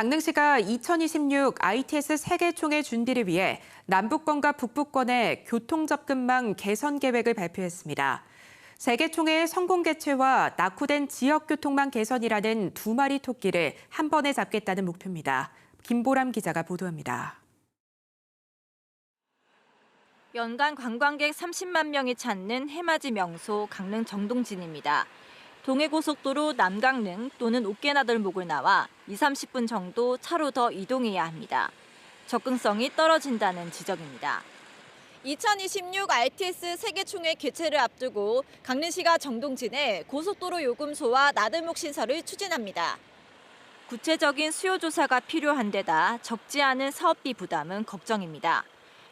강릉시가 2026 ITS 세계총회 준비를 위해 남북권과 북부권의 교통접근망 개선 계획을 발표했습니다. 세계총회의 성공 개최와 낙후된 지역교통망 개선이라는 두 마리 토끼를 한 번에 잡겠다는 목표입니다. 김보람 기자가 보도합니다. 연간 관광객 30만 명이 찾는 해맞이 명소 강릉 정동진입니다. 동해고속도로 남강릉 또는 옥계나들목을 나와 2, 30분 정도 차로 더 이동해야 합니다. 접근성이 떨어진다는 지적입니다. 2026 RTS 세계총회 개최를 앞두고 강릉시가 정동진에 고속도로 요금소와 나들목 신설을 추진합니다. 구체적인 수요 조사가 필요한 데다 적지 않은 사업비 부담은 걱정입니다.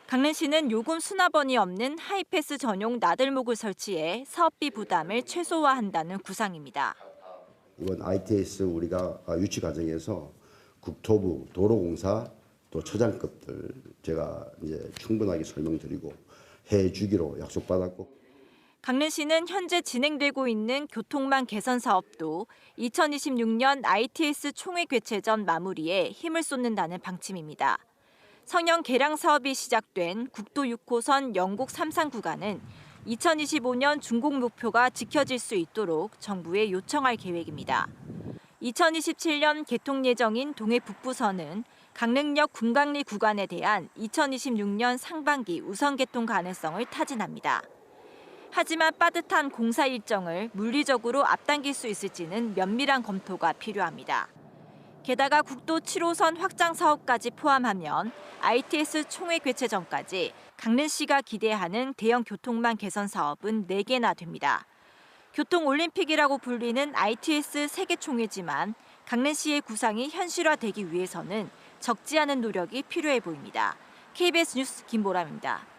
강릉시는 요금 수납원이 없는 하이패스 전용 나들목을 설치해 사업비 부담을 최소화한다는 구상입니다. 이번 ITS 우리가 유치 과정에서 국토부, 도로공사, 또 처장급들 제가 이제 충분하게 설명드리고 해주기로 약속받았고 강릉시는 현재 진행되고 있는 교통망 개선 사업도 2026년 ITS 총회 개최 전 마무리에 힘을 쏟는다는 방침입니다. 성형 개량 사업이 시작된 국도 6호선 영곡 삼산 구간은 2025년 준공 목표가 지켜질 수 있도록 정부에 요청할 계획입니다. 2027년 개통 예정인 동해 북부선은 강릉역 군강리 구간에 대한 2026년 상반기 우선 개통 가능성을 타진합니다. 하지만 빠듯한 공사 일정을 물리적으로 앞당길 수 있을지는 면밀한 검토가 필요합니다. 게다가 국도 7호선 확장 사업까지 포함하면 ITS 총회 개최 전까지 강릉시가 기대하는 대형 교통망 개선 사업은 4개나 됩니다. 교통올림픽이라고 불리는 ITS 세계 총회지만 강릉시의 구상이 현실화되기 위해서는 적지 않은 노력이 필요해 보입니다. KBS 뉴스 김보람입니다.